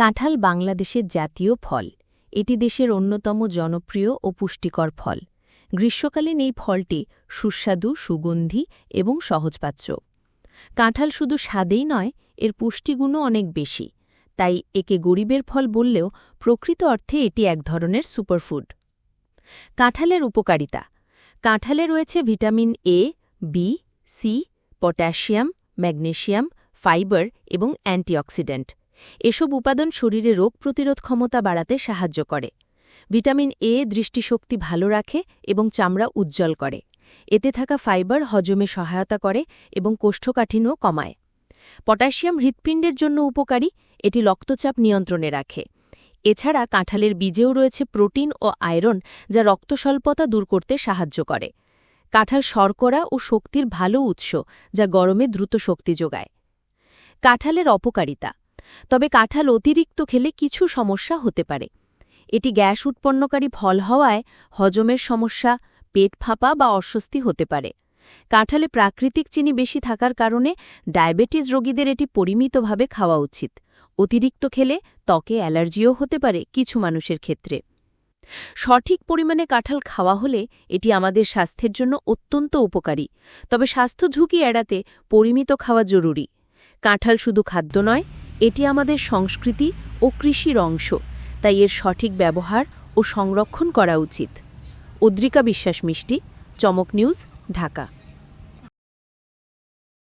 কাঁঠাল বাংলাদেশের জাতীয় ফল। এটি দেশের অন্যতম জনপ্রিয় ও পুষ্টিকর ফল। গ্রীষ্মকালীন এই ফলটি সুস্বাদু, সুগন্ধি এবং সহজপাচ্য। কাঁঠাল শুধু স্বাদেই নয়, এর পুষ্টিগুণও অনেক বেশি। তাই একে গরিবের ফল বললেও প্রকৃত অর্থে এটি এক ধরনের সুপারফুড। কাঁঠালের উপকারিতা। কাঁঠালে রয়েছে vitamin A B C potassium, magnesium, fibre এবং অ্যান্টিঅক্সিডেন্ট। এসব উপাদান শরীরে রোগ প্রতিরোধ ক্ষমতা বাড়াতে সাহায্য করে। ভিটামিন এ দৃষ্টিশক্তি ভালো রাখে এবং চামড়া উজ্জ্বল করে। এতে থাকা ফাইবার হজমে সহায়তা করে এবং কোষ্ঠকাঠিন্য কমায়। পটাশিয়াম হৃৎপিণ্ডের জন্য উপকারী, এটি রক্তচাপ নিয়ন্ত্রণে রাখে। এছাড়া কাঁঠালের বীজেও রয়েছে প্রোটিন ও আয়রন, যা রক্তস্বল্পতা দূর করতে সাহায্য করে। কাঁঠাল শর্করা ও শক্তির ভালো উৎস, যা গরমে দ্রুত শক্তি যোগায়। কাঁঠালের অপকারিতা তবে কাঁঠাল অতিরিক্ত খেলে কিছু সমস্যা হতে পারে। এটি গ্যাস উৎপন্নকারী ফল হওয়ায় হজমের সমস্যা, পেট ফাঁপা বা অস্বস্তি হতে পারে। কাঁঠালে প্রাকৃতিক চিনি বেশি থাকার কারণে ডায়াবেটিস রোগীদের এটি পরিমিতভাবে খাওয়া উচিত। অতিরিক্ত খেলে ত্বকে অ্যালার্জিও হতে পারে কিছু মানুষের ক্ষেত্রে। সঠিক পরিমাণে কাঁঠাল খাওয়া হলে এটি আমাদের স্বাস্থ্যের জন্য অত্যন্ত উপকারী, তবে স্বাস্থ্য ঝুঁকি এড়াতে পরিমিত খাওয়া জরুরি। কাঁঠাল শুধু খাদ্য নয় এটি আমাদের সংস্কৃতি ও কৃষির অংশ, তাই এর সঠিক ব্যবহার ও সংরক্ষণ করা উচিত। উদ্রিকা বিশ্বাস মিষ্টি, চমক নিউজ, ঢাকা।